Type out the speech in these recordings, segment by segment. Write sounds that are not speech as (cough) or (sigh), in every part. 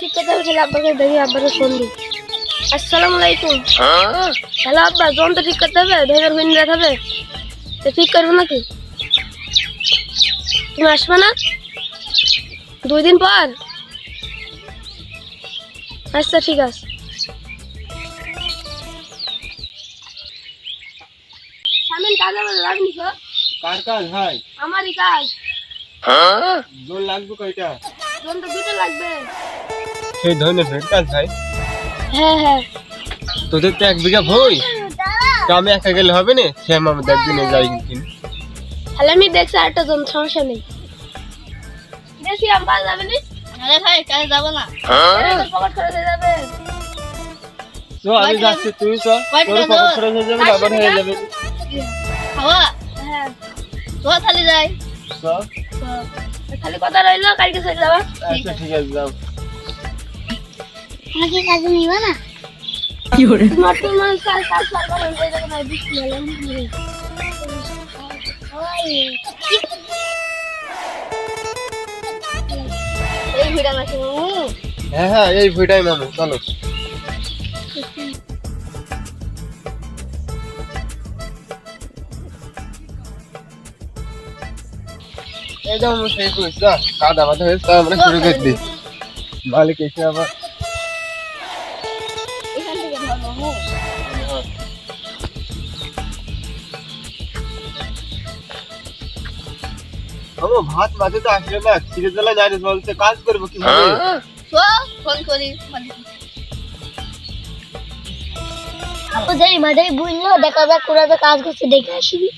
ঠিক করতে হবে আব্বাকে দেখি আব্বাকে ফোন দিই। আসসালামু আলাইকুম। হ্যালো আব্বা জোন ঠিক করতে হবে? ভেবের হুইন রাত তো ঠিক করব নাকি? তুমি আসবে না? দুই দিন পর? আচ্ছা ঠিক আছে। সামিন কাজে লাগনি কার কাজ? ভাই আমারই কাজ। জোর লাগবে কয়টা? জোন তো দুটো লাগবে। সেই ধরনের ভেট ভাই। হ্যাঁ হ্যাঁ। তোদের তো এক বিঘা ভই। তো আমি একা গেলে হবে না? সে আমাদের একদিনে যাই কিন্তু তাহলে আমি দেখছি আরেকটা জন সমস্যা নেই। দেখি আমার যাবে না? আরে ভাই কাজে যাব না। পকেট করে দিয়ে যাবে। তো আমি যাচ্ছি তুই তো তোর পকেট খরচ হয়ে যাবে হয়ে যাবে। খাওয়া হ্যাঁ। তো থালি যাই। তো খালি কথা রইল কালকে চলে যাবা। আচ্ছা ঠিক আছে যাও। আমাকে কাজে নিবা না? নতুন মানুষ কাজ কাজ করব না এই জায়গায় বৃষ্টি হলো। এই ভিড়া নাকি মামু হ্যাঁ হ্যাঁ এই মামু চলো। এই যাও সেই যা কাদা মাথা হয়েছে আমরা শুরু করে দিই মালিক এসে আবার ভাত মাঝে তো আসবে না ছিঁড়ে দিলে জানি চলছে কাজ করব কীভাবে তো ফোন করি আপু যাই মাঝে বুঝলো দেখা যাক কোরাবে কাজ করছে দেখে আসবি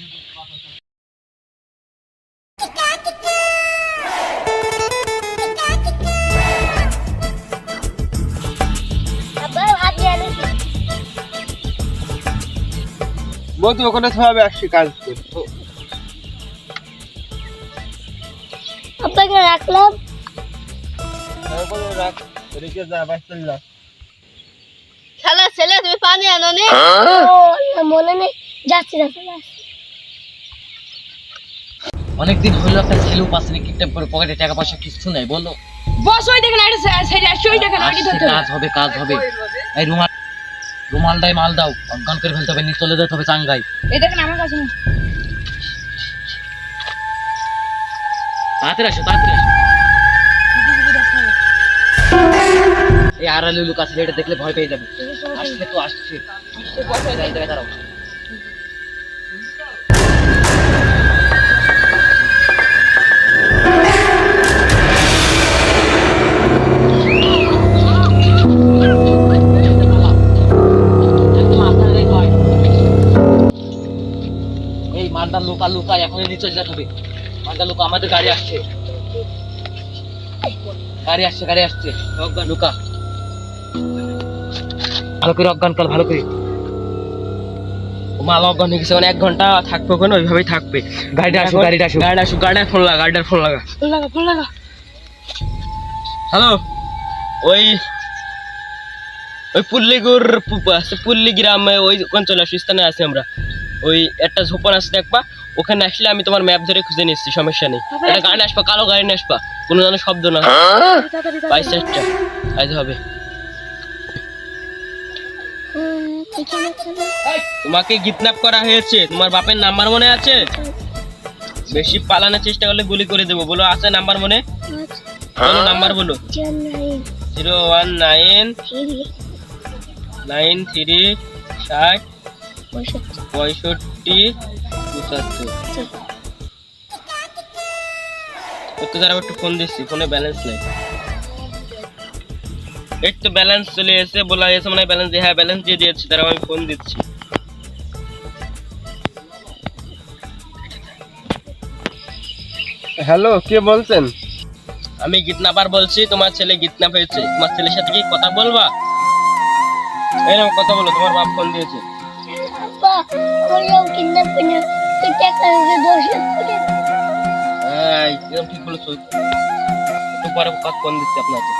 দিয়ে ওখানে সবাই আসছি কাজ করব আপনাকে রাখলাম। শালা ছেলে তুমি পানি আনো নি? মনে নেই। যাচ্ছি যাচ্ছি যাচ্ছি। অনেকদিন হলো একটা ছেলেও করে পকেটে টাকা পয়সা কিছু নাই বলো। বস ওই দেখেন আরে সেটা আসছে দেখেন আগে আসছে, কাজ হবে কাজ হবে। এই রুমাল রুমালটাই মাল দাও অজ্ঞান করে ফেলতে হবে নিয়ে চলে যেতে হবে চাঙ্গাই এই দেখেন আমার কাছে তাড়াতাড়ি আসো, তাড়াতাড়ি এই আড়ালি লুকা ছেলেটা দেখলে ভয় পেয়ে যাবে। আসছে তো, আসছে। দাঁড়াও। এই মালটা লুকা লুকা, এখনই নিচে যেতে হবে মালটা লুকা আমাদের গাড়ি আসছে। গাড়ি আসছে গাড়ি আসছে। অজ্ঞান লুকা। ভালো করে অজ্ঞান কাল ভালো করে। মাল অজ্ঞান হয়ে গেছে মানে এক ঘণ্টা থাকবে ওখানে ওইভাবেই থাকবে। গাড়িটা আসুক গাড়িটা আসুক। গাড়িটা আসুক গাড়িটা ফোন লাগা গাড়িটার ফোন লাগা। ফোন লাগা ফোন লাগা। হ্যালো? ওই ওই পুল্লিগুর পুল্লি গ্রামে ওই অঞ্চলে স্থানে আছি আমরা। ওই একটা ঝোপন আছে দেখবা? ওখানে আসলে আমি তোমার ম্যাপ ধরে খুঁজে নিচ্ছি সমস্যা নেই। একটা গাড়ি আসবা কালো গাড়ি নিয়ে আসবা কোনো যেন শব্দ না বাইশ চারটা আজ হবে। তোমাকে কিডন্যাপ করা হয়েছে। তোমার বাপের নাম্বার মনে আছে? বেশি পালানোর চেষ্টা করলে গুলি করে দেবো। বলো আছে নাম্বার মনে? বলো নাম্বার বলো। Zero one nine nine three ষাট। পঁয়ষট্টি পঁচাত্তর। তো তারা একটু ফোন দিচ্ছি ফোনে ব্যালেন্স নেই। এই তো ব্যালেন্স চলে এসে বলা মানে ব্যালেন্স দিয়ে হ্যাঁ ব্যালেন্স দিয়ে দিয়েছি তারা আমি ফোন দিচ্ছি। হ্যালো কে বলছেন? আমি গিতনাপার বলছি তোমার ছেলে গিতনাপ হয়েছে তোমার ছেলের সাথে কি কথা বলবা? এরকম কথা বলো তোমার বাপ ফোন দিয়েছে। ঠিক বলেছ? দিচ্ছি আপনাকে।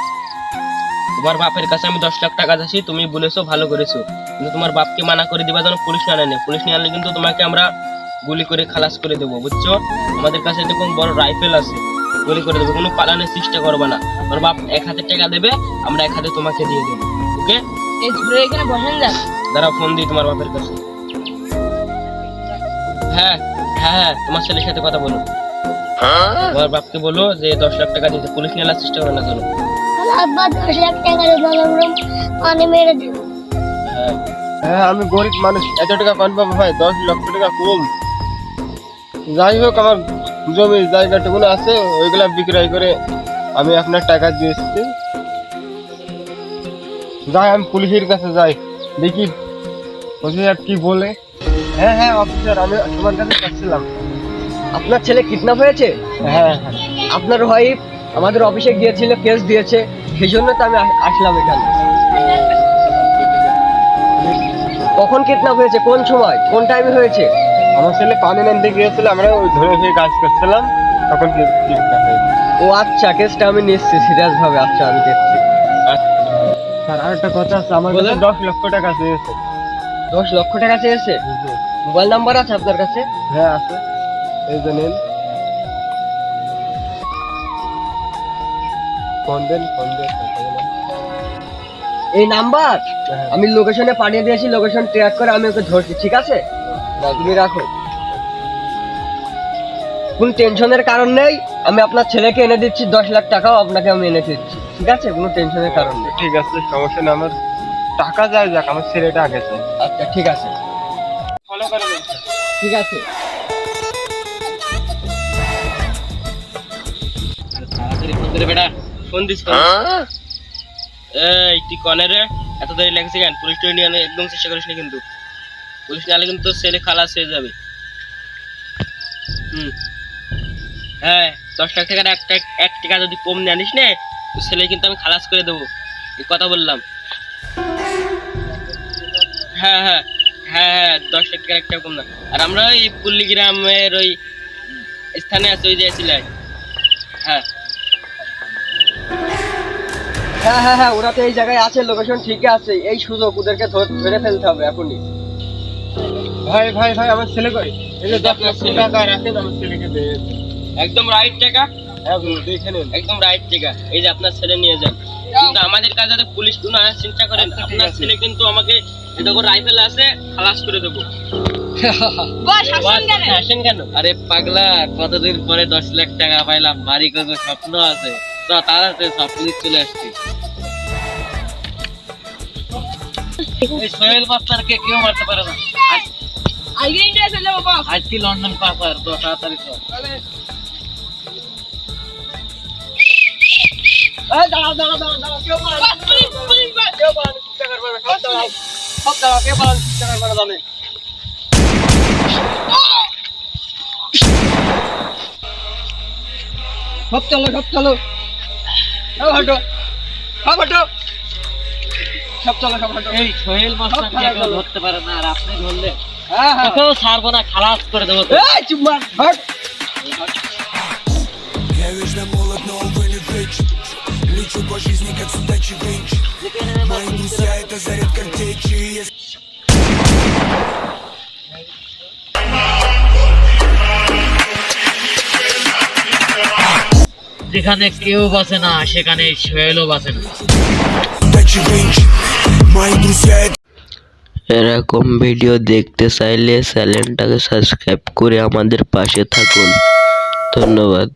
তোমার বাপের কাছে আমি দশ লাখ টাকা চাচ্ছি তুমি বলেছ ভালো করেছ। কিন্তু তোমার বাপকে মানা করে দিবা যেন পুলিশ না আনে। পুলিশ নিয়ে আনলে কিন্তু তোমাকে আমরা গুলি করে খালাস করে দেবো বুঝছ? আমাদের কাছে দেখুন বড় রাইফেল আছে গুলি করে দেবো। কোনো পালানোর চেষ্টা করবে না। ওর বাপ এক হাজার টাকা দেবে আমরা এক হাতে তোমাকে দিয়ে দেবো ওকে? এখানে বসেন যান। দাঁড়াও ফোন দিই তোমার বাপের কাছে। হ্যাঁ হ্যাঁ হ্যাঁ তোমার ছেলের সাথে কথা বলো। তোমার বাপকে বলো যে দশ লাখ টাকা দিতে পুলিশ নিয়ে আসার চেষ্টা করে না কেন আব্বা দশ লাখ টাকা পানি মেরে দিব। হ্যাঁ হ্যাঁ আমি গরিব মানুষ এত টাকা কনফার্ম হয় দশ লক্ষ টাকা কম। যাই হোক আমার জমি জায়গাটুকু আছে ওইগুলা বিক্রয় করে আমি আপনার টাকা দিয়ে এসেছি। যাই আমি পুলিশের কাছে যাই দেখি অফিসার কি বলে। হ্যাঁ হ্যাঁ অফিসার আমি তোমার কাছে যাচ্ছিলাম আপনার ছেলে কিডন্যাপ হয়েছে? হ্যাঁ হ্যাঁ। আপনার ওয়াইফ আমাদের অফিসে গিয়েছিল কেস দিয়েছে সেই জন্য তো আমি আস- আসলাম এখানে। কখন কিডন্যাপ হয়েছে? কোন সময়? কোন টাইমে হয়েছে? আমার ছেলে পানি নামতে গিয়েছিল আমরা ওই ধরে ধরে কাজ করছিলাম তখন হয়েছে। ও আচ্ছা কেসটা আমি নিচ্ছি সিরিয়াস ভাবে আচ্ছা আমি দেখছি। স্যার আর একটা কথা আছে আমার কাছে দশ লক্ষ টাকা চেয়েছে। দশ লক্ষ টাকা চেয়েছে। মোবাইল নাম্বার আছে আপনার কাছে? হ্যাঁ আছে। এই যে নিন। ফোন দেন ফোন দেন এই নাম্বার? হ্যাঁ। আমি লোকেশনে পাঠিয়ে দিয়েছি লোকেশন ট্র্যাক করে আমি ওকে ধরছি ঠিক আছে? তুমি রাখো। কোন টেনশনের কারণ নেই আমি আপনার ছেলেকে এনে দিচ্ছি দশ লাখ টাকাও আপনাকে আমি এনে দিচ্ছি ঠিক আছে? কোনো টেনশনের কারণ নেই। ঠিক আছে সমস্যা নেই আমার টাকা যায় যাক আমার ছেলেটা আগে চাই আচ্ছা ঠিক আছে। ফলো করে ঠিক আছে। তাড়াতাড়ি ফোন করে বেটা ফোন দিস এই তুই কনে রে? এত দেরি লাগছে কেন? পুলিশ নিয়ে একদম চেষ্টা করিস না কিন্তু। পুলিশ নিয়ে কিন্তু তোর ছেলে খালাস হয়ে যাবে। হুম। হ্যাঁ দশ লাখ টাকার একটা এক টাকা যদি কম নিয়ে আনিস নে তোর ছেলে কিন্তু আমি খালাস করে দেবো। এই কথা বললাম। হ্যাঁ হ্যাঁ হ্যাঁ হ্যাঁ দশ লাখ টাকার একটা কম না। আর আমরা ওই পুল্লি গ্রামের ওই স্থানে আছি ওই হ্যাঁ। হ্যাঁ হ্যাঁ হ্যাঁ ওরা তো এই জায়গায় আছে লোকেশন ঠিকই আছে। এই সুযোগ ওদেরকে ধর- ফেলতে হবে এখনই। ভাই ভাই ভাই আমার ছেলে কই? এই যে দশ লক্ষ টাকা রাখেন আমার ছেলেকে দিয়ে। একদম রাইট টাকা হ্যাঁ একদম রাইট জায়গা। এই যে আপনার ছেলে নিয়ে যান। কিন্তু আমাদের কাছে যাতে পুলিশ কোনো চিন্তা করেন আচ্ছা, আপনার ছেলে কিন্তু আমাকে দেখো রাইফেল আছে খালাস করে দেবো। (laughs) আসেন কেন? আরে পাগলা কতদিন পরে দশ লাখ টাকা পাইলাম বাড়ি করব স্বপ্ন আছে। তো তাড়াতাড়ি সব পুলিশ চলে আসছি। এই সোহেল মাস্টারকে কেউ মারতে পারে না। আজ আগে ইন্ডিয়া চলে যাব বস। আজ কি লন্ডন পাসার তো তাড়াতাড়ি চল সব চলো সব চলো সব হাঁটো সব হাঁটো সব চলো সব হাঁটো। এই সোহেল মাস্টারকে কেউ ধরতে পারে না আর আপনি ধরলে? হ্যাঁ হ্যাঁ। ছাড়বো না খালাস করে দেবো এই হট жизни, как судачий винч Мои друзья — это заряд картечи Если যেখানে কেউ বাঁচে না সেখানে সোহেলও বাঁচে না судачий винч Мои друзья — это এরকম ভিডিও দেখতে চাইলে চ্যানেলটাকে সাবস্ক্রাইব করে আমাদের পাশে থাকুন ধন্যবাদ